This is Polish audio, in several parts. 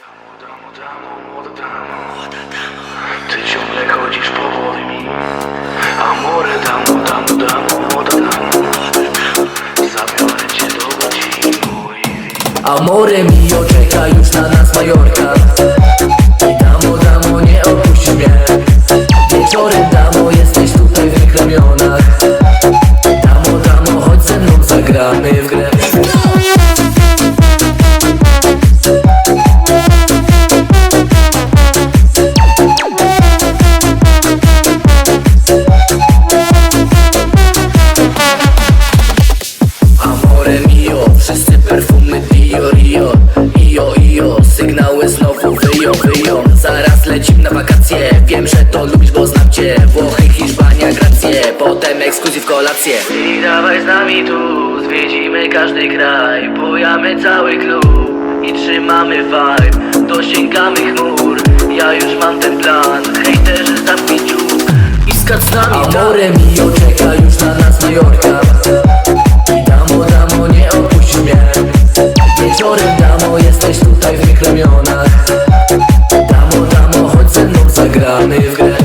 Damo, damo, młoda damo. Ty ciągle chodzisz powoli mi Amore, damo, damo, damo, młoda damo. Zabiorę cię do łodzi mój Amore mio, czeka już na nas Majorka. I damo, damo, nie opuść mnie. Wieczorem damo, jesteś tutaj w mych ramionach. Damo, damo, chodź ze wszyscy perfumy Dio, Rio Io, Io, sygnały znowu wyją, wyją. Zaraz lecim na wakacje, wiem, że to lubisz, bo znam cię. Włochy, Hiszpania, Gracje, potem ekskluzyw kolację. I dawaj z nami tu, zwiedzimy każdy kraj. Bujamy cały klub i trzymamy vibe. Dosięgamy chmur, ja już mam ten plan. Hejterzy zamknij dziób i skacz z nami. Amore mio, czeka już na nas Majorka jesteś tutaj w mych ramionach. Damo, damo, chodź ze mną, zagramy w grę.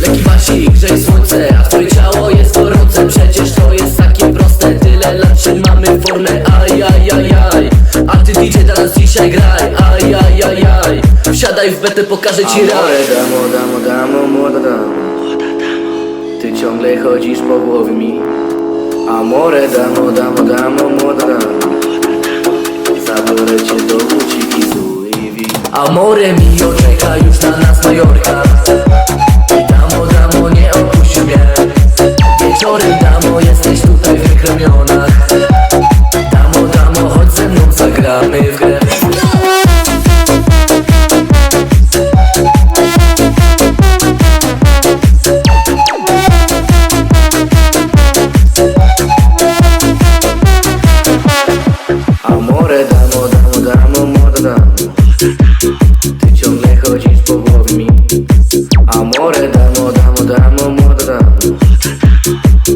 Leki wasi, grzej słońce, a twoje ciało jest gorące. Przecież to jest takie proste, tyle lat trzymamy formę Aj, aj, aj, aj. A ty DJ teraz dzisiaj graj. Aj, aj, aj, aj. Wsiadaj w betę, pokażę ci raj. damo, damo, damo, młoda damo Ty ciągle chodzisz po głowie mi. Amore, damo, damo, damo, młoda damo Amore mio, czeka już na nas Majorka damo, damo, nie opuść mnie. Wieczorem damo, jesteś tutaj w mych Damo, damo, chodź ze mną, zagramy w grę. Amore, damo, damo, damo, młoda damo Amore damo, damo, damo, młoda damo.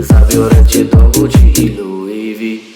Zabiorę cię do Gucci i Louis